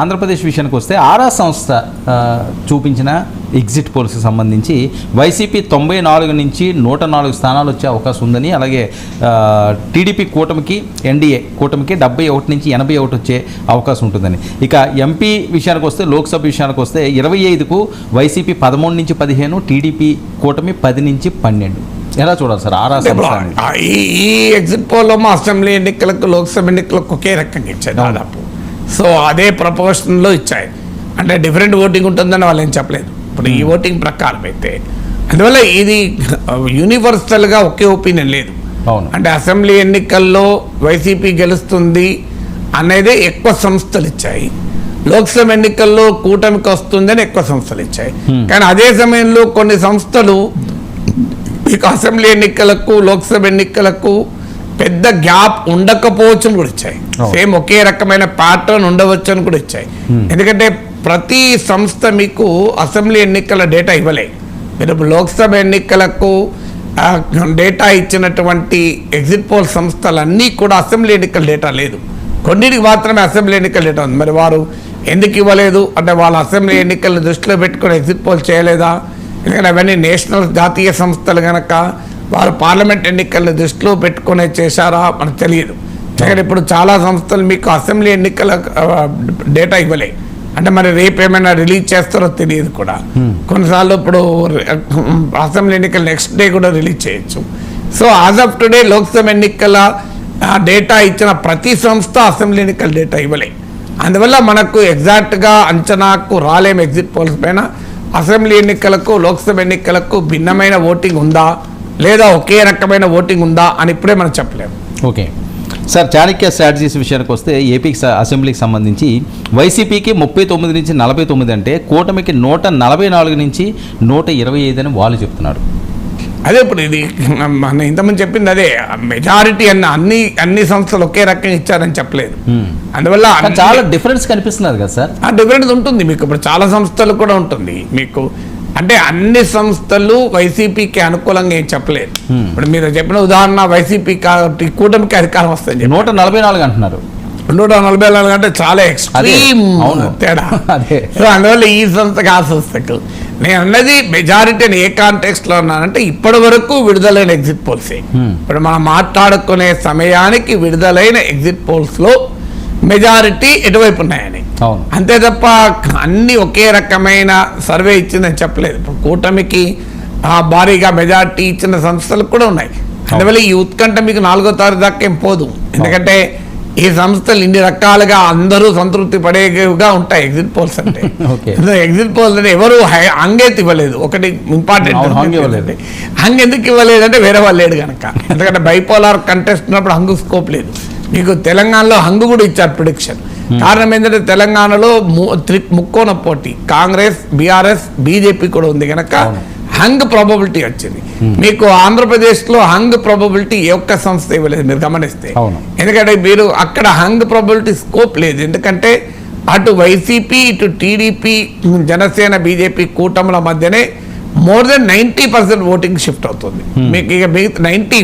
ఆంధ్రప్రదేశ్ విషయానికి వస్తే ఆరా సంస్థ చూపించిన ఎగ్జిట్ పోల్స్కి సంబంధించి వైసీపీ తొంభై నాలుగు నుంచి నూట నాలుగు స్థానాలు వచ్చే అవకాశం ఉందని అలాగే టీడీపీ కూటమికి ఎన్డీఏ కూటమికి డెబ్బై ఒకటి నుంచి ఎనభై ఒకటి వచ్చే అవకాశం ఉంటుందని. ఇక ఎంపీ విషయానికి వస్తే లోక్సభ విషయానికి వస్తే ఇరవై ఐదుకు వైసీపీ పదమూడు నుంచి పదిహేను టీడీపీ కూటమి పది నుంచి పన్నెండు. ఎలా చూడాలి సార్ ఆరా ఈ ఎగ్జిట్ పోల్లో మా అసెంబ్లీ ఎన్నికలకు లోక్సభ ఎన్నికలకు ఒకే రకంగా ఇచ్చాయి దాదాపు. సో అదే ప్రపోర్షన్లో ఇచ్చాయి. అంటే డిఫరెంట్ ఓటింగ్ ఉంటుందని వాళ్ళు ఏం చెప్పలేదు. ఇప్పుడు ఈ ఓటింగ్ ప్రకారం అయితే అందువల్ల ఇది యూనివర్సల్గా ఒకే ఒపీనియన్ లేదు. అంటే అసెంబ్లీ ఎన్నికల్లో వైసీపీ గెలుస్తుంది అనేదే ఎక్కువ సంస్థలు ఇచ్చాయి. లోక్సభ ఎన్నికల్లో కూటమికి వస్తుందని ఎక్కువ సంస్థలు ఇచ్చాయి. కానీ అదే సమయంలో కొన్ని సంస్థలు మీకు అసెంబ్లీ ఎన్నికలకు లోక్సభ ఎన్నికలకు పెద్ద గ్యాప్ ఉండకపోవచ్చు అని కూడా ఇచ్చాయి. సేమ్ ఒకే రకమైన ప్యాటర్న్ ఉండవచ్చు అని కూడా ఇచ్చాయి. ఎందుకంటే ప్రతి సంస్థ మీకు అసెంబ్లీ ఎన్నికల డేటా ఇవ్వలే. మీరు లోక్సభ ఎన్నికలకు డేటా ఇచ్చినటువంటి ఎగ్జిట్ పోల్ సంస్థలన్నీ కూడా అసెంబ్లీ ఎన్నికల డేటా లేదు. కొన్నిటికి మాత్రమే అసెంబ్లీ ఎన్నికల డేటా ఉంది. మరి వారు ఎందుకు ఇవ్వలేదు? అంటే వాళ్ళ అసెంబ్లీ ఎన్నికలను దృష్టిలో పెట్టుకొని ఎగ్జిట్ పోల్ చేయలేదా? ఎందుకంటే అవన్నీ నేషనల్ జాతీయ సంస్థలు కనుక వారు పార్లమెంట్ ఎన్నికలను దృష్టిలో పెట్టుకునే చేశారా మనకు తెలియదు. ఎందుకంటే ఇప్పుడు చాలా సంస్థలు మీకు అసెంబ్లీ ఎన్నికల డేటా ఇవ్వలే. అంటే మరి రేపు ఏమైనా రిలీజ్ చేస్తారో తెలియదు కూడా. కొన్నిసార్లు ఇప్పుడు అసెంబ్లీ ఎన్నికల నెక్స్ట్ డే కూడా రిలీజ్ చేయొచ్చు. So as of today Lok Sabha ఎన్నికల డేటా ఇచ్చిన ప్రతి సంస్థ అసెంబ్లీ ఎన్నికల డేటా ఇవ్వలే. అందువల్ల మనకు ఎగ్జాక్ట్గా అంచనాకు రాలేం ఎగ్జిట్ పోల్స్ పైన. అసెంబ్లీ ఎన్నికలకు లోక్సభ ఎన్నికలకు భిన్నమైన ఓటింగ్ ఉందా? లేదా ఒకే రకమైన ఓటింగ్ ఉందా అని ఇప్పుడే మనం చెప్పలేము. ఓకే. సార్ చాణక్య స్ట్రాటజీస్ విషయానికి వస్తే ఏపీకి అసెంబ్లీకి సంబంధించి వైసీపీకి ముప్పై తొమ్మిది నుంచి నలభై తొమ్మిది అంటే కూటమికి నూట నలభై నాలుగు నుంచి నూట ఇరవై ఐదు అని వాళ్ళు చెప్తున్నారు. అదే ఇప్పుడు ఇది మన ఇంతకుముందు చెప్పింది అదే మెజారిటీ అన్న అన్ని అన్ని సంస్థలు ఒకే రకంగా ఇచ్చారని చెప్పలేదు. అందువల్ల చాలా డిఫరెన్స్ కనిపిస్తున్నది కదా సార్. ఆ డిఫరెన్స్ ఉంటుంది మీకు ఇప్పుడు చాలా సంస్థలు కూడా ఉంటుంది. మీకు అంటే అన్ని సంస్థలు వైసీపీకి అనుకూలంగా ఏం చెప్పలేదు Hmm. ఇప్పుడు మీరు చెప్పిన ఉదాహరణ వైసీపీ కాబట్టి కూటమికి అధికారం వస్తుంది. నూట నలభై నాలుగు అంటున్నారు నూట నలభై నాలుగు అంటే చాలా ఎక్స్ట్రీమ్. తేడా. సో అందువల్ల ఈ సంస్థకు ఆ సంస్థకు నేను అన్నది మెజారిటీ ఏ కాంటెక్స్ట్లో ఉన్నానంటే ఇప్పటి వరకు విడుదలైన ఎగ్జిట్ పోల్సే Hmm. ఇప్పుడు మనం మాట్లాడుకునే సమయానికి విడుదలైన ఎగ్జిట్ పోల్స్లో మెజారిటీ ఎటువైపు ఉన్నాయని అంతే తప్ప అన్ని ఒకే రకమైన సర్వే ఇచ్చిందని చెప్పలేదు. ఇప్పుడు కూటమికి ఆ, భారీగా మెజారిటీ ఇచ్చిన సంస్థలు కూడా ఉన్నాయి. అందువల్ల ఈ ఉత్కంఠ మీకు నాలుగో తారీఖు దాకా ఏం పోదు. ఎందుకంటే ఈ సంస్థలు ఇన్ని రకాలుగా అందరూ సంతృప్తి పడేగా ఉంటాయి ఎగ్జిట్ పోల్స్ అంటే. ఎగ్జిట్ పోల్స్ అంటే ఎవరు హై- హంగెత్తి ఇవ్వలేదు. ఒకటి ఇంపార్టెంట్ ఇవ్వలేదు. హంగ్ ఎందుకు ఇవ్వలేదు అంటే వేరే వాళ్ళు లేడు కనుక. ఎందుకంటే బైపోలార్ కంటెస్ట్ ఉన్నప్పుడు హంగు స్కోప్ లేదు. మీకు తెలంగాణలో హంగు కూడా ఇచ్చారు ప్రిడిక్షన్ కారణం ఏంటంటే తెలంగాణలో ముక్కోన పోటీ. కాంగ్రెస్ బీఆర్ఎస్ బీజేపీ కూడా ఉంది కనుక. హంగ్ ప్రాబబిలిటీ వచ్చింది. మీకు ఆంధ్రప్రదేశ్లో హంగ్ ప్రాబబిలిటీ ఏ ఒక్క సంస్థ ఇవ్వలేదు మీరు గమనిస్తే. ఎందుకంటే మీరు అక్కడ హంగ్ ప్రాబిలిటీ స్కోప్ లేదు. ఎందుకంటే అటు వైసీపీ ఇటు టీడీపీ జనసేన బీజేపీ కూటముల మధ్యనే more than ninety percent voting shift అవుతుంది. మీకు ఇక మిగతా నైంటీ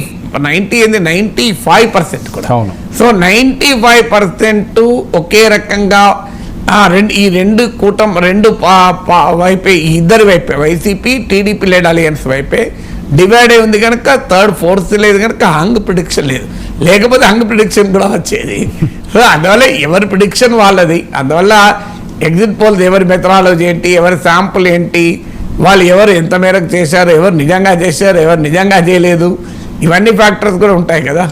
నైంటీ ఏంది నైంటీ ఫైవ్ పర్సెంట్ కూడా. అవును. సో నైంటీ ఫైవ్ పర్సెంట్ ఒకే రకంగా రెండు ఈ రెండు కూటం రెండు వైపే ఇద్దరి వైపే వైసీపీ టీడీపీ లెడ్ అలయన్స్ వైపే డివైడ్ అయి ఉంది కనుక థర్డ్ ఫోర్త్ లేదు కనుక హంగ్ ప్రిడిక్షన్ లేదు. లేకపోతే హంగ్ ప్రిడిక్షన్ కూడా వచ్చేది. సో అందువల్ల ఎవరి ప్రిడిక్షన్ వాళ్ళది. అందువల్ల ఎగ్జిట్ పోల్స్ ఎవరి మెథడాలజీ ఏంటి ఎవరి శాంపుల్ ఏంటి వాళ్ళు ఎవరు ఎంత మేరకు చేశారు ఎవరు నిజంగా చేశారు ఎవరు నిజంగా చేయలేదు ఇవన్నీ ఫ్యాక్టర్స్ కూడా ఉంటాయి కదా.